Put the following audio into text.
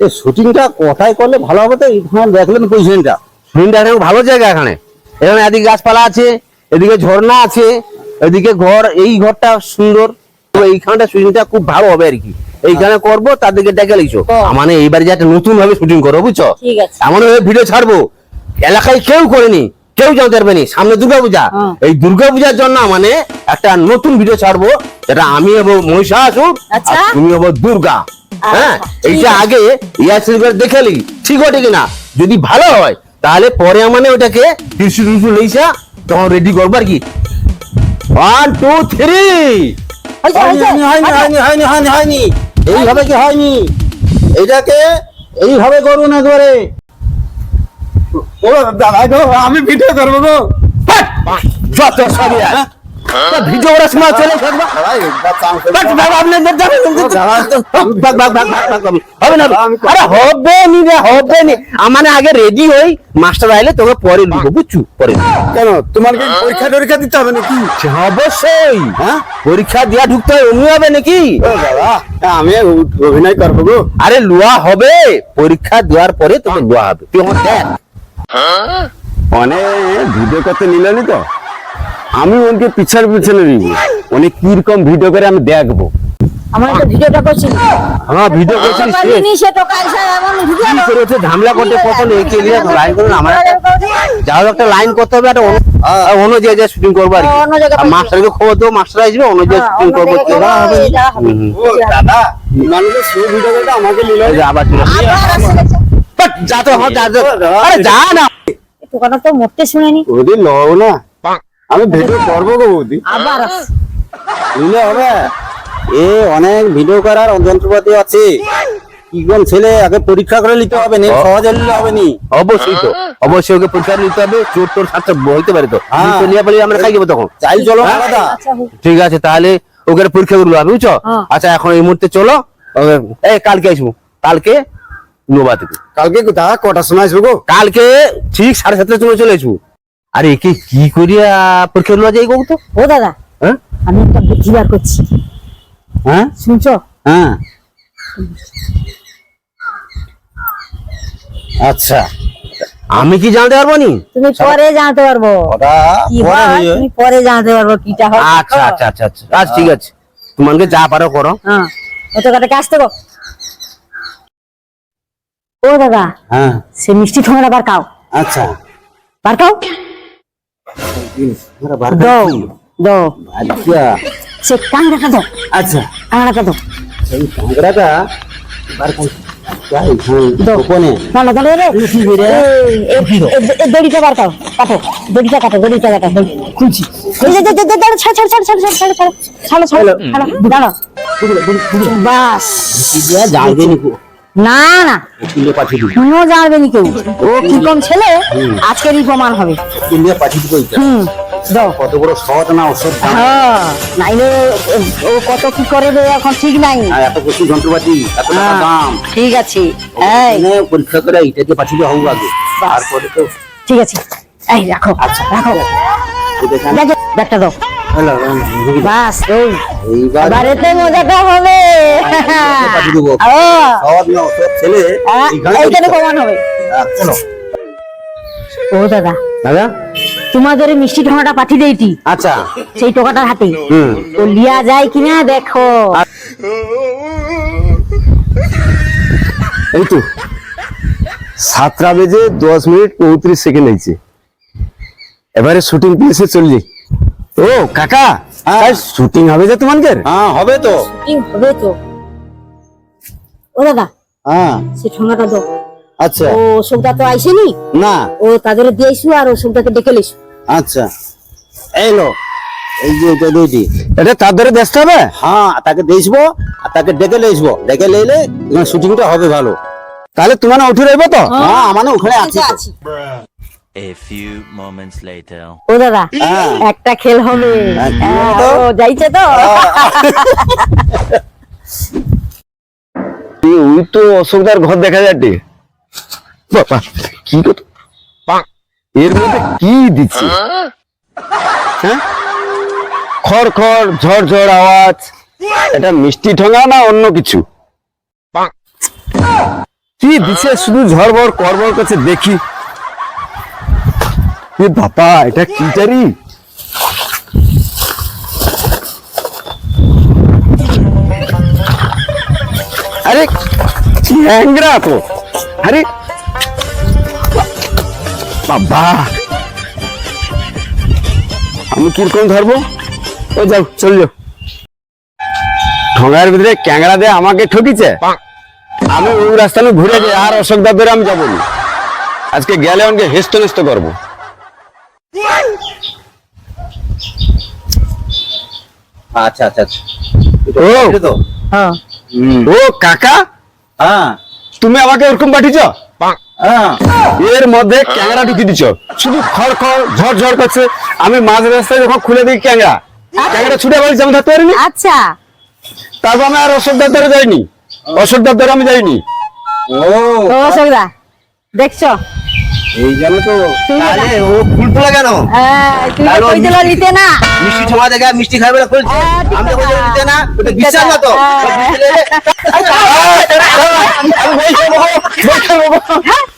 এই শুটিংটা কোথায় করলে ভালো হবে তো এখানে দেখলেন পজিশনটা শুটিংটা একটা ভালো জায়গা এখানে। এখানে এদিকে গাছপালা আছে এদিকে ঝর্ণা আছে এদিকে ঘর এই ঘরটা সুন্দর। এইখানটা শুটিংটা খুব ভালো হবে আর কি। এইখানে করব তাদেরকে ডেকে লিখছো। মানে এইবারে যে একটা নতুন ভাবে শুটিং করব বুঝছ? ঠিক এমন ভাবে ভিডিও ছাড়বো। এলাকায় কেউ করেনি কেউ জানতে পারবে নি। সামনে দুর্গাপূজা। এই দুর্গাপূজার জন্য মানে একটা নতুন ভিডিও ছাড়বো যেটা আমি হব মহিষাসুর আচ্ছা। আর তুমি হব দুর্গা। হ্যাঁ আচ্ছা, এইটা আগে ইয়ার সিলভার দেখে লি ঠিক ওঠে কিনা? যদি ভালো হয় তাহলে পরে মানে ওটাকে টিসু টিসু লইসা তখন রেডি করব আর কি ওয়ান টু থ্রি হয়নি হয়নি হয়নি হয়নি। হয়নি এইভাবে কি হয়নি? এটাকে এইভাবে করুন একবারে। ও দাদা গো আমি ভিডিও করব গো। যত সবই ভিডিও করার সময় চলে থাকবা বাট বাবা, আপনি যাবেন, বাগ, বাগ, বাগ, বাগ, বাগ, বাগ। হবে না আরে হবে নি রে হবে নি। আগে রেডি হই মাস্টার আইলে তোকে পরে লিখব বুঝছু? পরে কেন? তোমার কি পরীক্ষা টরীক্ষা দিতে হবে নাকি? অবশ্যই। হ্যাঁ? পরীক্ষা দিয়া ঢুকতে হয় অমনি হবে নাকি? আমি অভিনয় করব গো। আরে লোয়া হবে পরীক্ষা দেওয়ার পরে তোকে লোয়া হবে। তুই আমার দেখ। অনেক ভিডিও করতে নিলেনি তো? আমি ওনকে পিছার পিছনে নিব। অনেক কীরকম ভিডিও করে আমি দেখব। আমার তো ভিডিওটা করছি আমার ভিডিও করছিস সে তো কালসা এমন ভিডিও কি করে। ঝামেলা করতে পছন্দ একে দিয়ে লাইন করুন আমার একটা যা একটা লাইন করতে হবে একটা অন্য- জায়গায় শুটিং করব আর মাস্টারকে খবর দেবো মাস্টার আসবে অন্য জায়গায় শুটিং করব। দাদা মানুষের ভিডিও আমাকে আবার যা তো যা আরে যা না। তো মরতে শুনেনি। লও না। আমি ভিডিও করব গো বৌদি। আবার। নিলে হবে? এ অনেক ভিডিও করার যন্ত্রপাতি আছে। কি কোন ছেলে? আগে পরীক্ষা করে নিতে হবে নি সহজে নিলে হবে নি। অবশ্যই তো। অবশ্যই ওকে পরীক্ষা নিতে হবে চোর তোর সাথে হইতে পারে তো। হ্যাঁ। নিয়ে পারি আমরা খাই যাব তখন। চাইল চলো হ্যাঁ? আলাদা। আচ্ছা ঠিক আছে তাহলে ওকে পরীক্ষা করব আমি বুঝছ? হ্যাঁ। আচ্ছা এখন এই মুহূর্তে চলো। এই কালকে আসব। কালকে নোবা থেকে কালকে দাদা কটার সময় আসব গো? কালকে ঠিক সাড়ে সাতটার সময় চলে আসব। আরে একে কি করিয়া পরীক্ষা নেওয়া যায় গো তো ও দাদা হ্যাঁ? আমি একটা বুদ্ধি বার করছি। হ্যাঁ? শুনছো? হ্যাঁ। আচ্ছা আমি কি জানতে পারব নি? তুমি পরে জানতে পারব। পরে তুমি পরে জানতে পারব কিটা হয়। আচ্ছা আচ্ছা আচ্ছা আচ্ছা। আচ্ছা ঠিক আছে। তোমাকে যা পারো করো। হ্যাঁ। ও তো কাটে আসতে গো ও দাদা হ্যাঁ। সে মিষ্টি ঠোঙাটা বার খাও। আচ্ছা। বার খাও? দাও দাও। আচ্ছা সে কাঁকড়াটা দাও। আচ্ছা। কাঁকড়াটা দাও। এই কাঁকড়াটা বার খাই দড়িটা বার কাটো কাটো। দড়িটা কাটো দড়িটা কাটো। খুলছি। ছাড়ো ছাড়ো ছাড়ো ছাড়ো ছাড়ো ছাড়ো দাঁড়াও। বাস। নি? না। কোনো জানবে নি কেউ। ও কি কম ছেলে আজকেরই প্রমাণ হবে। কিনে পাঠিয়ে দিবো। হুম দাও। কত বড় সহজ না ওষুধ। হ্যাঁ নাইলে ও- কত কি করে রে এখন ঠিক নাই। এত কিছু যন্ত্রপাতি এত হ্যাঁ, দাম। ঠিক আছে। পরীক্ষা করে এইটাকে পাঠিয়ে হোক আগে। তারপরে তো ঠিক আছে। এই রাখো। আচ্ছা। রাখো। ব্যাগটা দাও। বাস এই। বাড়িতে মজাটা হবে। পাঠিয়ে দেবো ও, সহজ না ওষুধ ছেলে এইখানে এইখানে হবে ও দাদা দাদা? তোমাদের মিষ্টি ঠোঙাটা পাঠিয়ে দেইটি আচ্ছা। সেই টোকাটার হাতে। তো লিয়া যায় কিনা দেখো। এই তো। সাতটা বেজে দশ মিনিট পঁয়ত্রিশ সেকেন্ড হয়েছে। এবারে শুটিং প্লেসে চল যাই। ও কাকা। শুটিং হবে যে তোমাদের? হ্যাঁ হবে তো। কি হবে তো। ও দাদা হ্যাঁ। সে ঠোঙাটা দাও। আচ্ছা। ও তো আইসেনি? না। ও তাদের দিয়েছু আর ডেকে লেছু আচ্ছা। এইলো এই যে এটা এটা তার ধরে দেখতে হবে? হ্যাঁ তাকে দেখব আর তাকে ডেকে লেসবো ডেকে লেলে শুটিংটা হবে ভালো। তাহলে তোমার উঠে রইবে তো? হ্যাঁ ওখানে আছি। তো। আছি। A few moments later. ও দাদা। একটা খেল হবে। হ্যাঁ, হ্যাঁ? ও যাইছে তো। এই ওই তো অশোকদার ঘর দেখা যাচ্ছে। বাবা কি কত এর মধ্যে কি দিচ্ছে? হ্যাঁ? খড় খড় ঝড় ঝড় আওয়াজ। এটা মিষ্টি ঠোঙা না অন্য কিছু? কি দিছে শুধু ঝড়বড় করবর কাছে দেখি। এ বাবা, এটা কি জারি আরে চ্যাংরা তো? আরে, বাবা। আমি কীরকম ধরবো? ও যাও, চল যাও। ঠোঙার ভিতরে ক্যাংরা দিয়ে আমাকে ঠকিছে। আমি ওই রাস্তা ঘুরে যাই আর অশোক ধরে আমি যাব আজকে গেলে আমাকে হেস্ত নেস্ত করব। আচ্ছা আচ্ছা আচ্ছা। ও। তো? হ্যাঁ। ও কাকা? হ্যাঁ। তুমি আমাকে ওরকম পাঠিয়েছ? হ্যাঁ। এর মধ্যে ক্যাংরা ঢুকিয়ে দিচ্ছ। শুধু খড় খড় ঝড় ঝড় করছে। আমি মাঝ রাস্তায় যখন খুলে দিই ক্যাংরা ক্যাংরা ছুটে বলছি যেমন ধরতে পারিনি। আচ্ছা। তারপর আমি আর অশোক ধরে যাইনি। অশোক ধরে আমি যাইনি। ও ও অশোকদা দেখছ? এই জন্য তো তাহলে ও ফুল তোলা কেন হ্যাঁ, তুমি তাহলে ও নিতে না মিষ্টি ঠোঙা দেখা মিষ্টি খাবে বলে খুলছে হ্যাঁ, আমি তো কথা। বলছি না ওটা বিশ্বাস না তো হ্যাঁ। আমি বলছি, Oh